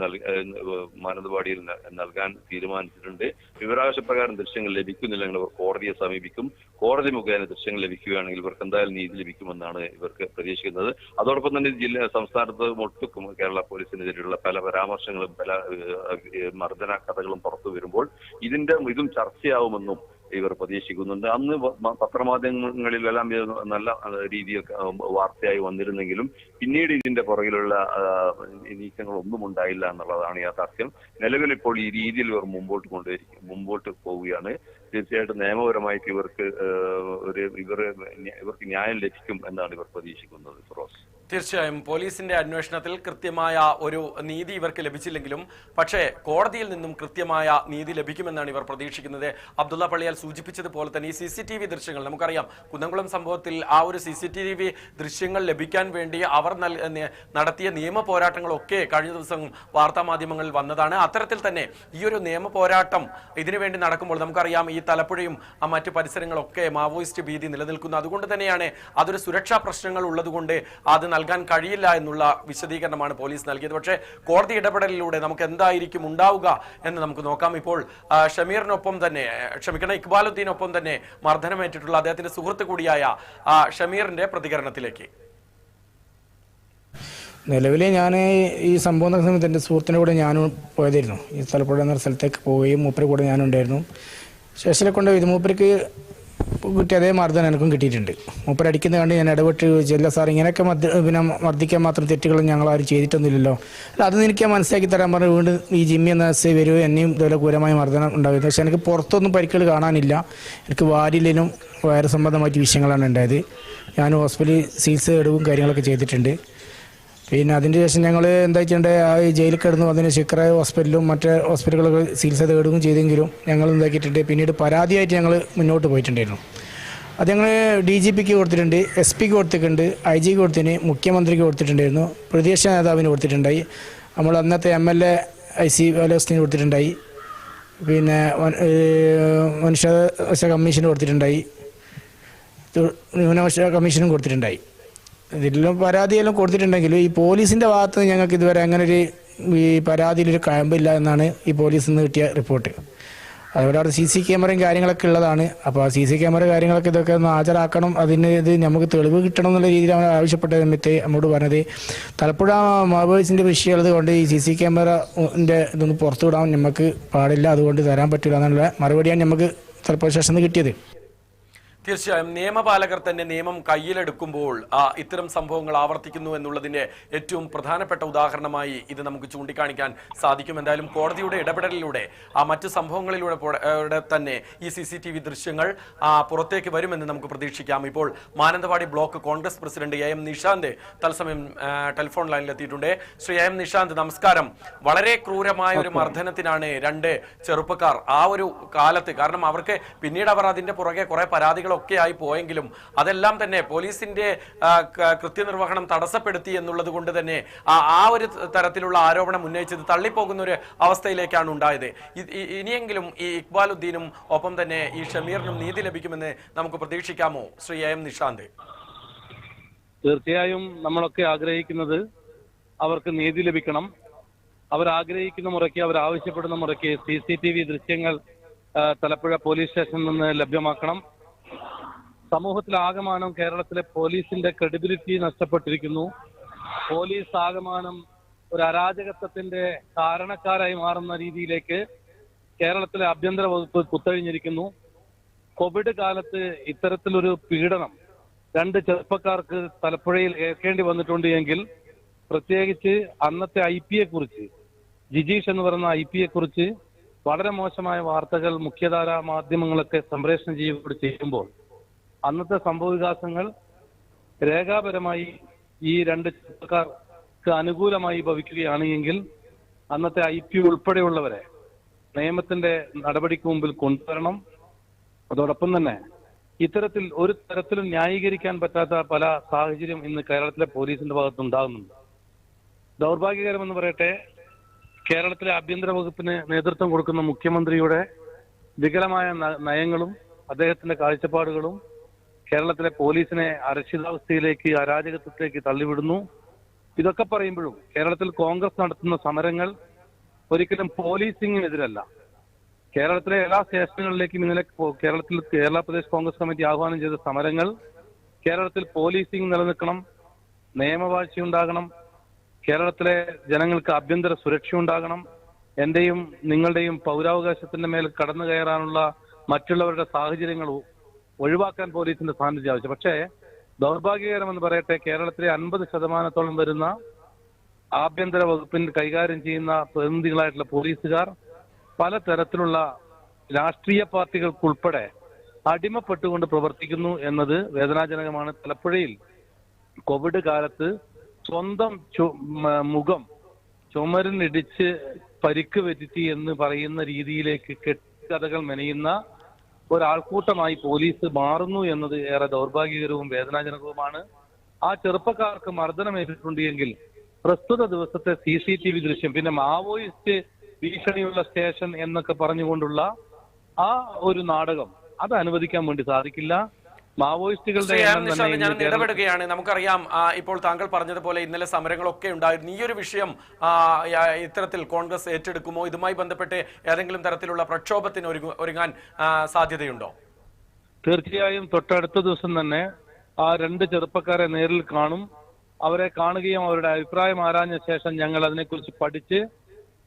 മാനന്തവാടിയിൽ നൽകാൻ തീരുമാനിച്ചിട്ടുണ്ട്. വിവരാവകാശ പ്രകാരം ദൃശ്യങ്ങൾ ലഭിക്കുന്നില്ലെങ്കിൽ അവർ കോടതിയെ സമീപിക്കും. കോടതി മുഖേന ദൃശ്യങ്ങൾ ലഭിക്കുകയാണെങ്കിൽ ഇവർക്ക് എന്തായാലും നീതി ലഭിക്കുമെന്നാണ് ഇവർക്ക് പ്രതീക്ഷിക്കുന്നത്. അതോടൊപ്പം തന്നെ ജില്ല സംസ്ഥാനത്ത് ഒട്ടുക്കും കേരള പോലീസിനെതിരെയുള്ള പല പരാമർശങ്ങളും പല മർദ്ദന കഥകളും പുറത്തു വരുമ്പോൾ ഇതിന്റെ ഇതും ചർച്ചയാവുമെന്നും ഇവർ പ്രതീക്ഷിക്കുന്നുണ്ട്. അന്ന് പത്രമാധ്യമങ്ങളിലെല്ലാം നല്ല രീതിയൊക്കെ വാർത്തയായി വന്നിരുന്നെങ്കിലും പിന്നീട് ഇതിന്റെ പുറകിലുള്ള നീക്കങ്ങൾ ഒന്നും ഉണ്ടായില്ല എന്നുള്ളതാണ് യാഥാർത്ഥ്യം. നിലവിൽ ഇപ്പോൾ ഈ രീതിയിൽ ഇവർ മുമ്പോട്ട് കൊണ്ടുവരിക്കും മുമ്പോട്ട് പോവുകയാണ്. തീർച്ചയായിട്ടും നിയമപരമായിട്ട് ഇവർക്ക് ഒരു ഇവർ ഇവർക്ക് ന്യായം ലഭിക്കും എന്നാണ് ഇവർ പ്രതീക്ഷിക്കുന്നത് ഫിറോസ്. തീർച്ചയായും പോലീസിന്റെ അന്വേഷണത്തിൽ കൃത്യമായ ഒരു നീതി ഇവർക്ക് ലഭിച്ചില്ലെങ്കിലും പക്ഷേ കോടതിയിൽ നിന്നും കൃത്യമായ നീതി ലഭിക്കുമെന്നാണ് ഇവർ പ്രതീക്ഷിക്കുന്നത്. അബ്ദുള്ള പള്ളിയാൽ സൂചിപ്പിച്ചതുപോലെ തന്നെ ഈ സി സി ടി വി ദൃശ്യങ്ങൾ നമുക്കറിയാം. കുന്നംകുളം സംഭവത്തിൽ ആ ഒരു സി സി ടി വി ദൃശ്യങ്ങൾ ലഭിക്കാൻ വേണ്ടി അവർ നടത്തിയ നിയമ പോരാട്ടങ്ങളൊക്കെ കഴിഞ്ഞ ദിവസം വാർത്താ മാധ്യമങ്ങളിൽ വന്നതാണ്. അത്തരത്തിൽ തന്നെ ഈ ഒരു നിയമ പോരാട്ടം ഇതിനുവേണ്ടി നടക്കുമ്പോൾ നമുക്കറിയാം ഈ തലപ്പുഴയും ആ മറ്റു പരിസരങ്ങളൊക്കെ മാവോയിസ്റ്റ് ഭീതി നിലനിൽക്കുന്നു. അതുകൊണ്ട് തന്നെയാണ് അതൊരു സുരക്ഷാ പ്രശ്നങ്ങൾ ഉള്ളതുകൊണ്ട് അത് നൽകാൻ കഴിയില്ല എന്നുള്ള വിശദീകരണമാണ് പോലീസ് നൽകിയത്. പക്ഷേ കോടതി ഇടപെടലിലൂടെ നമുക്ക് എന്തായിരിക്കും ഉണ്ടാവുക എന്ന് നമുക്ക് നോക്കാം. ഇപ്പോൾ ഷമീറിനൊപ്പം തന്നെ ക്ഷമിക്കണം ഇക്ബാലുദ്ദീനൊപ്പം തന്നെ മർദ്ദനമേറ്റിട്ടുള്ള അദ്ദേഹത്തിന്റെ സുഹൃത്ത് കൂടിയായ ഷമീറിന്റെ പ്രതികരണത്തിലേക്ക്. നിലവിൽ ഞാൻ ഈ സംഭവം നടക്കുന്ന സമയത്ത് എന്റെ സുഹൃത്തിന്റെ കൂടെ ഞാനും പോയതായിരുന്നു. ഈ സ്ഥലപ്പുഴ എന്ന സ്ഥലത്തേക്ക് പോവുകയും മൂപ്പരെ കൂടെ ഞാനുണ്ടായിരുന്നു. സ്റ്റേഷനിൽ കൊണ്ട് ഇത് മൂപ്പർക്ക് കിട്ടിയ അതേ മർദ്ദനം എനിക്കും കിട്ടിയിട്ടുണ്ട്. മൂപ്പർ അടിക്കുന്ന കണ്ട് ഞാൻ ഇടപെട്ട് ചെല്ല സാർ ഇങ്ങനെയൊക്കെ മർദ്ദ പിന്നെ മർദ്ദിക്കാൻ മാത്രം തെറ്റുകൾ ഞങ്ങൾ ആരും ചെയ്തിട്ടൊന്നുമില്ലല്ലോ. അല്ല അത് എനിക്ക് മനസ്സിലാക്കി തരാൻ പറഞ്ഞു വീണ്ടും ഈ ജിമ്മി എന്ന എസ് ഐ വരുമോ എന്നെയും ഇതുപോലെ ക്രൂരമായ മർദ്ദനം ഉണ്ടായിരുന്നു പക്ഷേ എനിക്ക് പുറത്തൊന്നും പരിക്കുകൾ കാണാനില്ല. എനിക്ക് വാരിലിനും വയറ് സംബന്ധമായിട്ട് വിഷയങ്ങളാണ് ഉണ്ടായത്. ഞാൻ ഹോസ്പിറ്റലിൽ ചികിത്സ എടുക്കും കാര്യങ്ങളൊക്കെ ചെയ്തിട്ടുണ്ട്. പിന്നെ അതിന് ശേഷം ഞങ്ങൾ എന്താ ചെയ്യേണ്ടത് ആ ജയിലിൽ കിടന്നു അതിന് ശിഖറായ ഹോസ്പിറ്റലും മറ്റേ ഹോസ്പിറ്റലുകളൊക്കെ ചികിത്സ തേടുകയും ചെയ്തെങ്കിലും ഞങ്ങൾ എന്താക്കിയിട്ടുണ്ട് പിന്നീട് പരാതിയായിട്ട് ഞങ്ങൾ മുന്നോട്ട് പോയിട്ടുണ്ടായിരുന്നു. അത് ഞങ്ങൾ ഡി ജി പിക്ക് കൊടുത്തിട്ടുണ്ട് എസ് പിക്ക് കൊടുത്തിട്ടുണ്ട് ഐ ജിക്ക് കൊടുത്തിന് മുഖ്യമന്ത്രിക്ക് കൊടുത്തിട്ടുണ്ടായിരുന്നു പ്രതിപക്ഷ നേതാവിന് കൊടുത്തിട്ടുണ്ടായി. നമ്മൾ അന്നത്തെ M L A I C ബാലകൃഷ്ണന് കൊടുത്തിട്ടുണ്ടായി. പിന്നെ മനുഷ്യ കമ്മീഷന് കൊടുത്തിട്ടുണ്ടായി. ന്യൂനപക്ഷ കമ്മീഷനും കൊടുത്തിട്ടുണ്ടായി. ഇതിലെല്ലാം പരാതിയെല്ലാം കൊടുത്തിട്ടുണ്ടെങ്കിലും ഈ പോലീസിന്റെ ഭാഗത്ത് ഞങ്ങൾക്ക് ഇതുവരെ അങ്ങനെ ഒരു ഈ പരാതിയിലൊരു കഴമ്പില്ല എന്നാണ് ഈ പോലീസിൽ നിന്ന് കിട്ടിയ റിപ്പോർട്ട്. അതുപോലെ അവിടെ സി സി ക്യാമറയും കാര്യങ്ങളൊക്കെ ഉള്ളതാണ്. അപ്പോൾ ആ സി സി ക്യാമറ കാര്യങ്ങളൊക്കെ ഇതൊക്കെ ഒന്ന് ഹാജരാക്കണം. അതിന് ഇത് നമുക്ക് തെളിവ് കിട്ടണം എന്നുള്ള രീതിയിൽ അവർ ആവശ്യപ്പെട്ട സമയത്ത് നമ്മോട് പറഞ്ഞത്. തലപ്പുഴ മാവോയിസിന്റെ വിഷയമുള്ളത് കൊണ്ട് ഈ സി സി ക്യാമറന്റെ ഇതൊന്ന് പുറത്തു വിടാൻ നമുക്ക് പാടില്ല. അതുകൊണ്ട് തരാൻ പറ്റില്ല എന്നുള്ള മറുപടിയാണ് നമുക്ക് തലപ്പുഴ സ്റ്റേഷനിൽ കിട്ടിയത്. തീർച്ചയായും നിയമപാലകർ തന്നെ നിയമം കയ്യിലെടുക്കുമ്പോൾ ആ, ഇത്തരം സംഭവങ്ങൾ ആവർത്തിക്കുന്നു എന്നുള്ളതിന്റെ ഏറ്റവും പ്രധാനപ്പെട്ട ഉദാഹരണമായി ഇത് നമുക്ക് ചൂണ്ടിക്കാണിക്കാൻ സാധിക്കും. എന്തായാലും കോടതിയുടെ ഇടപെടലിലൂടെ ആ മറ്റ് സംഭവങ്ങളിലൂടെ തന്നെ ഈ സി സി ടി വി ദൃശ്യങ്ങൾ പുറത്തേക്ക് വരുമെന്ന് നമുക്ക് പ്രതീക്ഷിക്കാം. ഇപ്പോൾ Mananthavady block Congress president A M Nishanth തത്സമയം ടെലിഫോൺ ലൈനിലെത്തിയിട്ടുണ്ട്. ശ്രീ എ എം നിഷാന്ത് നമസ്കാരം. വളരെ ക്രൂരമായ ഒരു മർദ്ദനത്തിനാണ് രണ്ട് ചെറുപ്പക്കാർ ആ ഒരു കാലത്ത് കാരണം അവർക്ക് പിന്നീട് അവർ അതിന്റെ പുറകെ കുറെ പരാതികളൊക്കെ ആയി പോയെങ്കിലും അതെല്ലാം തന്നെ പോലീസിന്റെ കൃത്യനിർവഹണം തടസ്സപ്പെടുത്തി എന്നുള്ളത് കൊണ്ട് തന്നെ ആ ഒരു തരത്തിലുള്ള ആരോപണം ഉന്നയിച്ചത് തള്ളിപ്പോകുന്ന ഒരു അവസ്ഥയിലേക്കാണ് ഉണ്ടായത്. ഇനിയെങ്കിലും ഈ ഇക്ബാലുദ്ദീനും ഒപ്പം തന്നെ ഈ ഷമീറിനും നീതി ലഭിക്കുമെന്ന് നമുക്ക് പ്രതീക്ഷിക്കാമോ? ശ്രീ എ നിഷാന്ത്. തീർച്ചയായും നമ്മളൊക്കെ ആഗ്രഹിക്കുന്നത് അവർക്ക് നീതി ലഭിക്കണം. അവർ ആഗ്രഹിക്കുന്ന മുറയ്ക്ക് അവർ ആവശ്യപ്പെടുന്ന മുറയ്ക്ക് സി സി ടി വി ദൃശ്യങ്ങൾ തലപ്പുഴ പോലീസ് സ്റ്റേഷനിൽ നിന്ന് ലഭ്യമാക്കണം. സമൂഹത്തിൽ ആകമാനം കേരളത്തിലെ പോലീസിന്റെ ക്രെഡിബിലിറ്റി നഷ്ടപ്പെട്ടിരിക്കുന്നു. പോലീസ് ആകമാനം ഒരു അരാജകത്വത്തിന്റെ കാരണക്കാരായി മാറുന്ന രീതിയിലേക്ക് കേരളത്തിലെ ആഭ്യന്തര വകുപ്പ് കുത്തഴിഞ്ഞിരിക്കുന്നു. കോവിഡ് കാലത്ത് ഇത്തരത്തിലൊരു പീഡനം രണ്ട് ചെറുപ്പക്കാർക്ക് തലപ്പുഴയിൽ ഏൽക്കേണ്ടി വന്നിട്ടുണ്ട് എങ്കിൽ പ്രത്യേകിച്ച് അന്നത്തെ ഐ പിയെ കുറിച്ച് ജിജീഷ് എന്ന് പറയുന്ന ഐ പിയെ കുറിച്ച് വളരെ മോശമായ വാർത്തകൾ മുഖ്യധാരാ മാധ്യമങ്ങളൊക്കെ സംപ്രേഷണം ചെയ്യുമ്പോൾ അന്നത്തെ സംഭവവികാസങ്ങൾ രേഖാപരമായി ഈ രണ്ട് ചെറുപ്പക്കാർക്ക് അനുകൂലമായി ഭവിക്കുകയാണ് എങ്കിൽ അന്നത്തെ ഐ പി ഉൾപ്പെടെയുള്ളവരെ നിയമത്തിന്റെ നടപടിക്ക് മുമ്പിൽ കൊണ്ടുവരണം. അതോടൊപ്പം തന്നെ ഇത്തരത്തിൽ ഒരു തരത്തിലും ന്യായീകരിക്കാൻ പറ്റാത്ത പല സാഹചര്യം ഇന്ന് കേരളത്തിലെ പോലീസിന്റെ ഭാഗത്ത് ഉണ്ടാകുന്നുണ്ട് ദൗർഭാഗ്യകരമെന്ന് പറയട്ടെ കേരളത്തിലെ ആഭ്യന്തര വകുപ്പിന് നേതൃത്വം കൊടുക്കുന്ന മുഖ്യമന്ത്രിയുടെ വികലമായ നയങ്ങളും അദ്ദേഹത്തിന്റെ കാഴ്ചപ്പാടുകളും കേരളത്തിലെ പോലീസിനെ അരക്ഷിതാവസ്ഥയിലേക്ക് അരാജകത്വത്തിലേക്ക് തള്ളിവിടുന്നു. ഇതൊക്കെ പറയുമ്പോഴും കേരളത്തിൽ കോൺഗ്രസ് നടത്തുന്ന സമരങ്ങൾ ഒരിക്കലും പോലീസിങ്ങിനെതിരല്ല. കേരളത്തിലെ എല്ലാ സ്റ്റേഷനുകളിലേക്കും ഇന്നലെ കേരളത്തിൽ കേരള പ്രദേശ് കോൺഗ്രസ് കമ്മിറ്റി ആഹ്വാനം ചെയ്ത സമരങ്ങൾ കേരളത്തിൽ പോലീസിംഗ് നിലനിൽക്കണം നിയമവാഴ്ച ഉണ്ടാകണം കേരളത്തിലെ ജനങ്ങൾക്ക് ആഭ്യന്തര സുരക്ഷ ഉണ്ടാകണം എന്റെയും നിങ്ങളുടെയും പൗരാവകാശത്തിന്റെ മേൽ കടന്നു കയറാനുള്ള മറ്റുള്ളവരുടെ സാഹചര്യങ്ങൾ ഒഴിവാക്കാൻ പോലീസിന്റെ സാന്നിധ്യം ആവശ്യം. പക്ഷേ ദൗർഭാഗ്യകരമെന്ന് പറയട്ടെ കേരളത്തിലെ അൻപത് ശതമാനത്തോളം വരുന്ന ആഭ്യന്തര വകുപ്പിന് കൈകാര്യം ചെയ്യുന്ന പ്രതിനിധികളായിട്ടുള്ള പോലീസുകാർ പലതരത്തിലുള്ള രാഷ്ട്രീയ പാർട്ടികൾക്കുൾപ്പെടെ അടിമപ്പെട്ടുകൊണ്ട് പ്രവർത്തിക്കുന്നു എന്നത് വേദനാജനകമാണ്. തലപ്പുഴയിൽ കോവിഡ് കാലത്ത് സ്വന്തം മുഖം ചുമരിനിടിച്ച് പരിക്ക് വരുത്തി എന്ന് പറയുന്ന രീതിയിലേക്ക് കെട്ടുകഥകൾ മെനയുന്ന ഒരാൾക്കൂട്ടമായി പോലീസ് മാറുന്നു എന്നത് ഏറെ ദൗർഭാഗ്യകരവും വേദനാജനകവുമാണ്. ആ ചെറുപ്പക്കാർക്ക് മർദ്ദനമേറ്റിട്ടുണ്ട് എങ്കിൽ പ്രസ്തുത ദിവസത്തെ സി സി ടി വി ദൃശ്യം പിന്നെ മാവോയിസ്റ്റ് ഭീഷണിയുള്ള സ്റ്റേഷൻ എന്നൊക്കെ പറഞ്ഞുകൊണ്ടുള്ള ആ ഒരു നാടകം അത് അനുവദിക്കാൻ വേണ്ടി സാധിക്കില്ല. മാവോയിസ്റ്റുകളുടെ ഞാൻ ഇടപെടുകയാണ് നമുക്കറിയാം ഇപ്പോൾ താങ്കൾ പറഞ്ഞതുപോലെ ഇന്നലെ സമരങ്ങളൊക്കെ ഉണ്ടായിരുന്നു. ഈ ഒരു വിഷയം ഇത്തരത്തിൽ കോൺഗ്രസ് ഏറ്റെടുക്കുമോ? ഇതുമായി ബന്ധപ്പെട്ട് ഏതെങ്കിലും തരത്തിലുള്ള പ്രക്ഷോഭത്തിന് ഒരുങ്ങാൻ സാധ്യതയുണ്ടോ? തീർച്ചയായും തൊട്ടടുത്ത ദിവസം തന്നെ ആ രണ്ട് ചെറുപ്പക്കാരെ നേരിൽ കാണും. അവരെ കാണുകയും അവരുടെ അഭിപ്രായം ആരാഞ്ഞ ശേഷം ഞങ്ങൾ അതിനെക്കുറിച്ച് പഠിച്ച്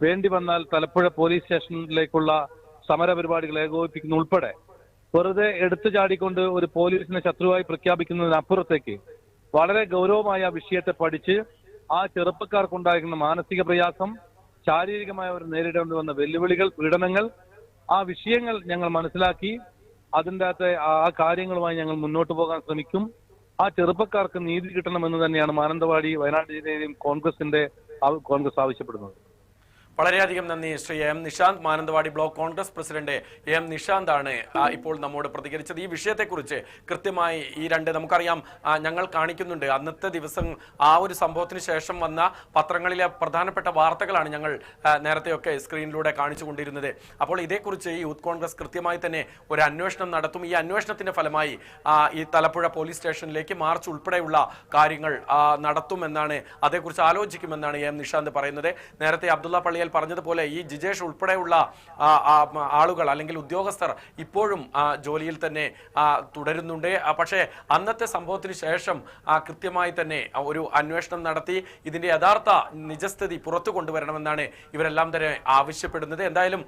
വേണ്ടി വന്നാൽ തലപ്പുഴ പോലീസ് സ്റ്റേഷനിലേക്കുള്ള സമര പരിപാടികൾ ഏകോപിപ്പിക്കുന്ന ഉൾപ്പെടെ വെറുതെ എടുത്തു ചാടിക്കൊണ്ട് ഒരു പോലീസിനെ ശത്രുവായി പ്രഖ്യാപിക്കുന്നതിനപ്പുറത്തേക്ക് വളരെ ഗൗരവമായ ആ വിഷയത്തെ പഠിച്ച് ആ ചെറുപ്പക്കാർക്കുണ്ടായിരുന്ന മാനസിക പ്രയാസം ശാരീരികമായ അവർ നേരിടേണ്ടി വന്ന വെല്ലുവിളികൾ പീഡനങ്ങൾ ആ വിഷയങ്ങൾ ഞങ്ങൾ മനസ്സിലാക്കി അതിന്റെ അകത്തെ ആ കാര്യങ്ങളുമായി ഞങ്ങൾ മുന്നോട്ട് പോകാൻ ശ്രമിക്കും. ആ ചെറുപ്പക്കാർക്ക് നീതി കിട്ടണമെന്ന് തന്നെയാണ് മാനന്തവാടി വയനാട് ജില്ലയിലെയും കോൺഗ്രസിന്റെ കോൺഗ്രസ് ആവശ്യപ്പെടുന്നത്. വളരെയധികം നന്ദി Shri M Nishanth Mananthavady block Congress president M Nishanth ആണ് ഇപ്പോൾ നമ്മോട് പ്രതികരിച്ചത്. ഈ വിഷയത്തെക്കുറിച്ച് കൃത്യമായി ഈ രണ്ട് നമുക്കറിയാം ഞങ്ങൾ കാണിക്കുന്നുണ്ട്. അന്നത്തെ ദിവസം ആ ഒരു സംഭവത്തിന് ശേഷം വന്ന പത്രങ്ങളിലെ പ്രധാനപ്പെട്ട വാർത്തകളാണ് ഞങ്ങൾ നേരത്തെയൊക്കെ സ്ക്രീനിലൂടെ കാണിച്ചു കൊണ്ടിരുന്നത്. അപ്പോൾ ഇതേക്കുറിച്ച് യൂത്ത് കോൺഗ്രസ് കൃത്യമായി തന്നെ ഒരു അന്വേഷണം നടത്തും. ഈ അന്വേഷണത്തിന്റെ ഫലമായി ഈ തലപ്പുഴ പോലീസ് സ്റ്റേഷനിലേക്ക് മാർച്ച് ഉൾപ്പെടെയുള്ള കാര്യങ്ങൾ നടത്തുമെന്നാണ് അതേക്കുറിച്ച് ആലോചിക്കുമെന്നാണ് എം നിഷാന്ത് പറയുന്നത്. നേരത്തെ അബ്ദുള്ള പള്ളിയാർ ഏതായാൽ പറഞ്ഞതുപോലെ ഈ ജിജേഷ് ഉൾപ്പെടെയുള്ള ആളുകൾ അല്ലെങ്കിൽ ഉദ്യോഗസ്ഥർ ഇപ്പോഴും ജോലിയിൽ തന്നെ തുടരുന്നുണ്ട്. പക്ഷേ അന്നത്തെ സംഭവത്തിന് ശേഷം കൃത്യമായി തന്നെ ഒരു അന്വേഷണം നടത്തി. ഇതിന്റെ യഥാർത്ഥ നിജസ്ഥിതി പുറത്തു കൊണ്ടുവരണമെന്നാണ് ഇവരെല്ലാം തന്നെ ആവശ്യപ്പെടുന്നത്. എന്തായാലും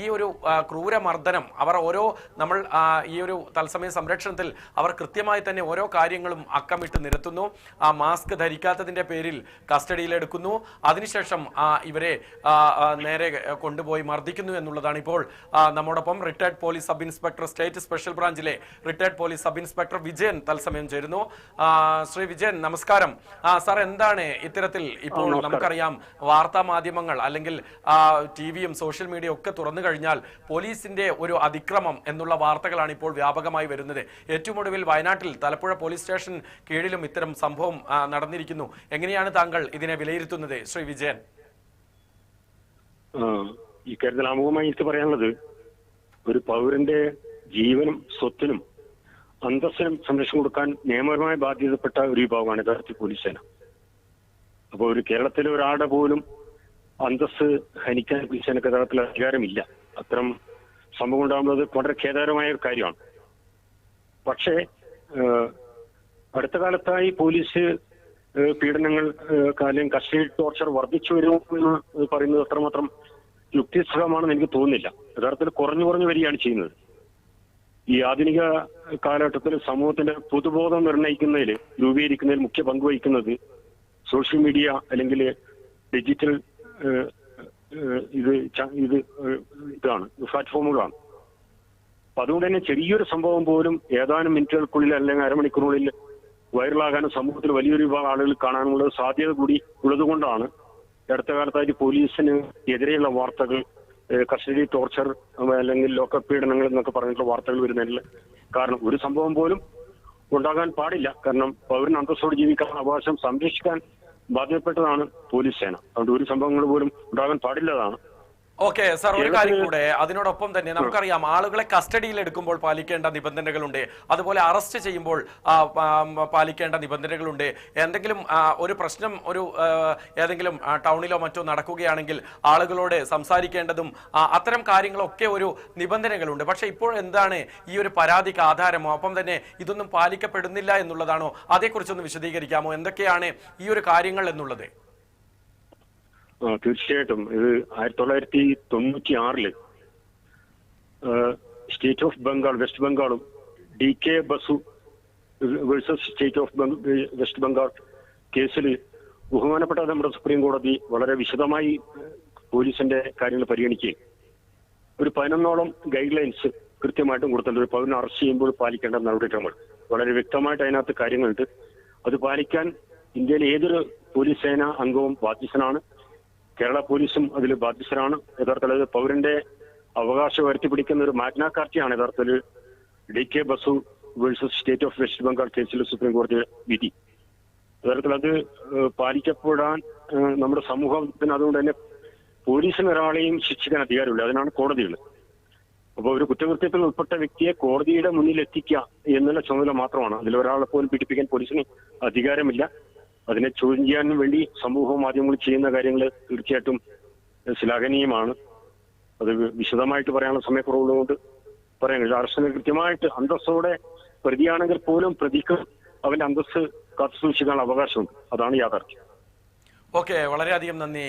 ഈ ഒരു ക്രൂരമർദ്ദനം അവർ ഓരോ നമ്മൾ ഈ ഒരു തത്സമയ സംരക്ഷണത്തിൽ അവർ കൃത്യമായി തന്നെ ഓരോ കാര്യങ്ങളും അക്കമിട്ട് നിരത്തുന്നു. ആ മാസ്ക് ധരിക്കാത്തതിന്റെ പേരിൽ കസ്റ്റഡിയിലെടുക്കുന്നു. അതിനുശേഷം ഇവരെ നേരെ കൊണ്ടുപോയി മർദ്ദിക്കുന്നു എന്നുള്ളതാണ് ഇപ്പോൾ നമ്മോടൊപ്പം retired police sub inspector state special ബ്രാഞ്ചിലെ retired police sub inspector Vijayan തത്സമയം ചേരുന്നു. ശ്രീ വിജയൻ നമസ്കാരം. സാർ എന്താണ് ഇത്തരത്തിൽ ഇപ്പോൾ നമുക്കറിയാം വാർത്താ മാധ്യമങ്ങൾ അല്ലെങ്കിൽ ടി വിയും സോഷ്യൽ മീഡിയ ഒക്കെ തുറന്നു കഴിഞ്ഞാൽ പോലീസിന്റെ ഒരു അതിക്രമം എന്നുള്ള വാർത്തകളാണ് ഇപ്പോൾ വ്യാപകമായി വരുന്നത്. ഏറ്റവും ഒടുവിൽ വയനാട്ടിൽ തലപ്പുഴ പോലീസ് സ്റ്റേഷൻ കീഴിലും ഇത്തരം സംഭവം നടന്നിരിക്കുന്നു. എങ്ങനെയാണ് താങ്കൾ ഇതിനെ വിലയിരുത്തുന്നത് ശ്രീ വിജയൻ? ഇക്കാര്യത്തിൽ ആമുഖമായി എനിക്ക് പറയാനുള്ളത് ഒരു പൗരന്റെ ജീവനും സ്വത്തിനും അന്തസ്സിനും സംരക്ഷണം കൊടുക്കാൻ നിയമപരമായി ബാധ്യതപ്പെട്ട ഒരു വിഭാഗമാണ് യഥാർത്ഥ പോലീസ് സേന. അപ്പോൾ ഒരു കേരളത്തിലെ ഒരാളുടെ പോലും അന്തസ് ഹനിക്കാൻ പോലീസ് സേനക്ക് യഥാർത്ഥത്തിൽ അധികാരമില്ല. അത്തരം സംഭവം ഉണ്ടാകുന്നത് വളരെ ഖേദകരമായ ഒരു കാര്യമാണ്. പക്ഷേ അടുത്ത കാലത്തായി പോലീസ് പീഡനങ്ങൾ കാര്യം കസ്റ്റഡി ടോർച്ചർ വർദ്ധിച്ചു വരുമോ എന്ന് പറയുന്നത് അത്രമാത്രം യുക്തിസഹമാണെന്ന് എനിക്ക് തോന്നുന്നില്ല. യഥാർത്ഥത്തിൽ കുറഞ്ഞു കുറഞ്ഞു വരികയാണ് ചെയ്യുന്നത്. ഈ ആധുനിക കാലഘട്ടത്തിൽ സമൂഹത്തിന്റെ പൊതുബോധം നിർണയിക്കുന്നതിൽ രൂപീകരിക്കുന്നതിൽ മുഖ്യ പങ്ക് വഹിക്കുന്നത് സോഷ്യൽ മീഡിയ അല്ലെങ്കിൽ ഡിജിറ്റൽ ഇത് ഇത് ഇതാണ് പ്ലാറ്റ്ഫോമുകളാണ്. അപ്പൊ അതുകൊണ്ട് തന്നെ ചെറിയൊരു സംഭവം പോലും ഏതാനും മിനിറ്റുകൾക്കുള്ളിൽ അല്ലെങ്കിൽ അരമണിക്കൂറിനുള്ളിൽ വൈറലാകാനും സമൂഹത്തിൽ വലിയൊരു വിഭാഗം ആളുകൾ കാണാനുള്ള സാധ്യത കൂടി ഉള്ളതുകൊണ്ടാണ്. അടുത്ത കാലത്തായിട്ട് പോലീസിന് എതിരെയുള്ള വാർത്തകൾ കസ്റ്റഡി ടോർച്ചർ അല്ലെങ്കിൽ ലോക്കപ്പ് പീഡനങ്ങൾ എന്നൊക്കെ പറഞ്ഞിട്ടുള്ള വാർത്തകൾ വരുന്നതിൽ കാരണം ഒരു സംഭവം പോലും ഉണ്ടാകാൻ പാടില്ല. കാരണം പൗരൻ അന്തസ്സോട് ജീവിക്കാൻ അവകാശം സംരക്ഷിക്കാൻ ബാധ്യപ്പെട്ടതാണ് പോലീസ് സേന. അതുകൊണ്ട് ഒരു സംഭവങ്ങൾ പോലും ഉണ്ടാകാൻ പാടില്ലതാണ്. ഓക്കെ സാർ ഒരു കാര്യം കൂടെ. അതിനോടൊപ്പം തന്നെ നമുക്കറിയാം ആളുകളെ കസ്റ്റഡിയിൽ എടുക്കുമ്പോൾ പാലിക്കേണ്ട നിബന്ധനകളുണ്ട്. അതുപോലെ അറസ്റ്റ് ചെയ്യുമ്പോൾ പാലിക്കേണ്ട നിബന്ധനകളുണ്ട്. എന്തെങ്കിലും ഒരു പ്രശ്നം ഒരു ഏതെങ്കിലും ടൗണിലോ മറ്റോ നടക്കുകയാണെങ്കിൽ ആളുകളോട് സംസാരിക്കേണ്ടതും അത്തരം കാര്യങ്ങളൊക്കെ ഒരു നിബന്ധനകളുണ്ട്. പക്ഷെ ഇപ്പോൾ എന്താണ് ഈ ഒരു പരാതിക്ക് ആധാരമോ? ഒപ്പം തന്നെ ഇതൊന്നും പാലിക്കപ്പെടുന്നില്ല എന്നുള്ളതാണോ? അതേക്കുറിച്ചൊന്ന് വിശദീകരിക്കാമോ? എന്തൊക്കെയാണ് ഈ ഒരു കാര്യങ്ങൾ എന്നുള്ളത്? തീർച്ചയായിട്ടും. ഇത് ആയിരത്തി തൊള്ളായിരത്തി തൊണ്ണൂറ്റി ആറിൽ സ്റ്റേറ്റ് ഓഫ് ബംഗാൾ വെസ്റ്റ് ബംഗാളും D K Basu versus state of West Bengal കേസിൽ ബഹുമാനപ്പെട്ട നമ്മുടെ സുപ്രീം കോടതി വളരെ വിശദമായി പോലീസിന്റെ കാര്യങ്ങൾ പരിഗണിക്കുകയും ഒരു പതിനൊന്നോളം ഗൈഡ് ലൈൻസ് കൃത്യമായിട്ടും കൊടുത്തിട്ടുണ്ട്. ഒരു പൗരനെ അറസ്റ്റ് ചെയ്യുമ്പോൾ പാലിക്കേണ്ട നടപടിക്രമങ്ങൾ. വളരെ വ്യക്തമായിട്ട് അതിനകത്ത് കാര്യങ്ങളുണ്ട്. അത് പാലിക്കാൻ ഇന്ത്യയിലെ ഏതൊരു പോലീസ് സേന അംഗവും ബാധ്യസ്ഥനാണ്. കേരള പോലീസും അതിൽ ബാധ്യസ്ഥരാണ്. യഥാർത്ഥത്തിൽ അത് പൗരന്റെ അവകാശം ഉയർത്തിപ്പിടിക്കുന്ന ഒരു മാഗ്ന കാർട്ടിയാണ് യഥാർത്ഥത്തിൽ D K Basu versus state of West Bengal കേസിൽ സുപ്രീം കോടതി വിധി. യഥാർത്ഥത്തിൽ അത് പാലിക്കപ്പെടാൻ നമ്മുടെ സമൂഹത്തിന് അതുകൊണ്ട് തന്നെ പോലീസിന് ഒരാളെയും ശിക്ഷിക്കാൻ അധികാരമില്ല. അതിനാണ് കോടതികൾ. അപ്പോൾ ഒരു കുറ്റകൃത്യത്തിൽ ഉൾപ്പെട്ട വ്യക്തിയെ കോടതിയുടെ മുന്നിൽ എത്തിക്കുക എന്നുള്ള ചുമതല മാത്രമാണ്. അതിൽ ഒരാളെ പോലും പീഡിപ്പിക്കാൻ പോലീസിന് അധികാരമില്ല. അതിനെ ചോദ്യം ചെയ്യാൻ വേണ്ടി സമൂഹ മാധ്യമങ്ങൾ ചെയ്യുന്ന കാര്യങ്ങൾ തീർച്ചയായിട്ടും ശ്ലാഘനീയമാണ്. അത് വിശദമായിട്ട് പറയാനുള്ള സമയക്കുറവുള്ളതുകൊണ്ട് പറയാൻ കഴിയില്ല അറസ്റ്റിന് കൃത്യമായിട്ട് അന്തസ്സോടെ പ്രതിയാണെങ്കിൽ പോലും പ്രതിക്ക് അവന്റെ അന്തസ്സ് കാത്തു സൂക്ഷിക്കാനുള്ള അവകാശമുണ്ട്. അതാണ് യാഥാർത്ഥ്യം. ഓക്കെ വളരെയധികം നന്ദി.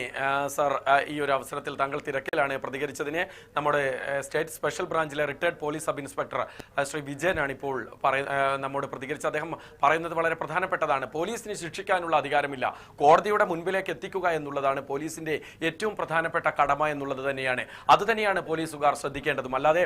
സർ ഈ ഒരു അവസരത്തിൽ താങ്കൾ തിരക്കിലാണ് പ്രതികരിച്ചതിന്. നമ്മുടെ state special ബ്രാഞ്ചിലെ retired police sub inspector Shri വിജയനാണ് ഇപ്പോൾ പറയ നമ്മോട് പ്രതികരിച്ച അദ്ദേഹം പറയുന്നത് വളരെ പ്രധാനപ്പെട്ടതാണ്. പോലീസിന് ശിക്ഷിക്കാനുള്ള അധികാരമില്ല. കോടതിയുടെ മുൻപിലേക്ക് എത്തിക്കുക എന്നുള്ളതാണ് പോലീസിന്റെ ഏറ്റവും പ്രധാനപ്പെട്ട കടമ എന്നുള്ളത് തന്നെയാണ്. അതുതന്നെയാണ് പോലീസുകാർ ശ്രദ്ധിക്കേണ്ടതും. അല്ലാതെ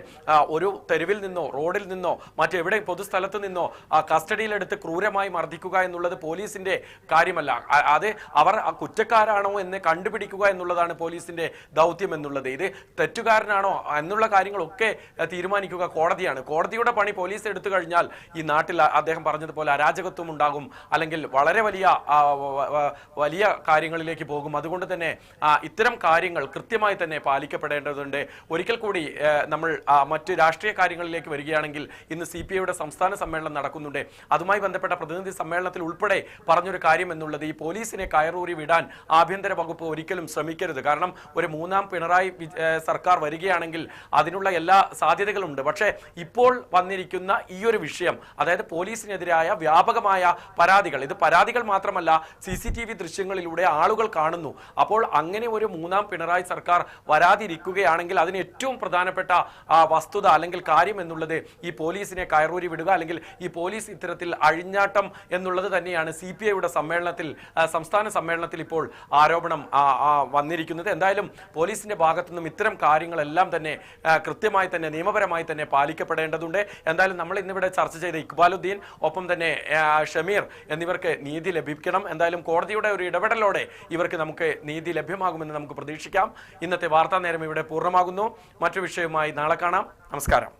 ഒരു തെരുവിൽ നിന്നോ റോഡിൽ നിന്നോ മറ്റെവിടെ പൊതുസ്ഥലത്ത് നിന്നോ കസ്റ്റഡിയിലെടുത്ത് ക്രൂരമായി മർദ്ദിക്കുക എന്നുള്ളത് പോലീസിന്റെ കാര്യമല്ല. അത് അവർ കുറ്റക്കാരാണോ എന്ന് കണ്ടുപിടിക്കുക എന്നുള്ളതാണ് പോലീസിന്റെ ദൗത്യം എന്നുള്ളത്. ഇത് തെറ്റുകാരനാണോ എന്നുള്ള കാര്യങ്ങളൊക്കെ തീരുമാനിക്കുക കോടതിയാണ്. കോടതിയുടെ പണി പോലീസ് എടുത്തു കഴിഞ്ഞാൽ ഈ നാട്ടിൽ അദ്ദേഹം പറഞ്ഞതുപോലെ അരാജകത്വം ഉണ്ടാകും അല്ലെങ്കിൽ വളരെ വലിയ വലിയ കാര്യങ്ങളിലേക്ക് പോകും. അതുകൊണ്ട് തന്നെ ഇത്തരം കാര്യങ്ങൾ കൃത്യമായി തന്നെ പാലിക്കപ്പെടേണ്ടതുണ്ട്. ഒരിക്കൽ കൂടി നമ്മൾ മറ്റു മറ്റ് രാഷ്ട്രീയ കാര്യങ്ങളിലേക്ക് വരികയാണെങ്കിൽ ഇന്ന് സി പി ഐയുടെ സംസ്ഥാന സമ്മേളനം നടക്കുന്നുണ്ട്. അതുമായി ബന്ധപ്പെട്ട പ്രതിനിധി സമ്മേളനത്തിൽ ഉൾപ്പെടെ പറഞ്ഞൊരു കാര്യം എന്നുള്ളത് ഈ പോലീസിനെ കയറൂരി വിടാൻ നൽകാൻ ആഭ്യന്തര വകുപ്പ് ഒരിക്കലും ശ്രമിക്കരുത്. കാരണം ഒരു മൂന്നാം പിണറായി സർക്കാർ വരികയാണെങ്കിൽ അതിനുള്ള എല്ലാ സാധ്യതകളുണ്ട്. പക്ഷേ ഇപ്പോൾ വന്നിരിക്കുന്ന ഈ ഒരു വിഷയം അതായത് പോലീസിനെതിരായ വ്യാപകമായ പരാതികൾ ഇത് പരാതികൾ മാത്രമല്ല സി സി ടി വി ദൃശ്യങ്ങളിലൂടെ ആളുകൾ കാണുന്നു. അപ്പോൾ അങ്ങനെ ഒരു മൂന്നാം പിണറായി സർക്കാർ വരാതിരിക്കുകയാണെങ്കിൽ അതിന് ഏറ്റവും പ്രധാനപ്പെട്ട വസ്തുത അല്ലെങ്കിൽ കാര്യം എന്നുള്ളത് ഈ പോലീസിനെ കയറൂരി വിടുക അല്ലെങ്കിൽ ഈ പോലീസ് ഇത്തരത്തിൽ അഴിഞ്ഞാട്ടം എന്നുള്ളത് തന്നെയാണ് സി പി ഐയുടെ സമ്മേളനത്തിൽ സംസ്ഥാന സമ്മേളനത്തിൽ ഇപ്പോൾ ആരോപണം വന്നിരിക്കുന്നത്. എന്തായാലും പോലീസിന്റെ ഭാഗത്തു നിന്നും ഇത്തരം കാര്യങ്ങളെല്ലാം തന്നെ കൃത്യമായി തന്നെ നിയമപരമായി തന്നെ പാലിക്കപ്പെടേണ്ടതുണ്ട്. എന്തായാലും നമ്മൾ ഇന്നിവിടെ ചർച്ച ചെയ്ത ഇക്ബാലുദ്ദീൻ ഒപ്പം തന്നെ ഷമീർ എന്നിവർക്ക് നീതി ലഭിക്കണം. എന്തായാലും കോടതിയുടെ ഒരു ഇടപെടലോടെ ഇവർക്ക് നമുക്ക് നീതി ലഭ്യമാകുമെന്ന് നമുക്ക് പ്രതീക്ഷിക്കാം. ഇന്നത്തെ വാർത്താ നേരം ഇവിടെ പൂർണമാകുന്നു. മറ്റു വിഷയവുമായി നാളെ കാണാം. നമസ്കാരം.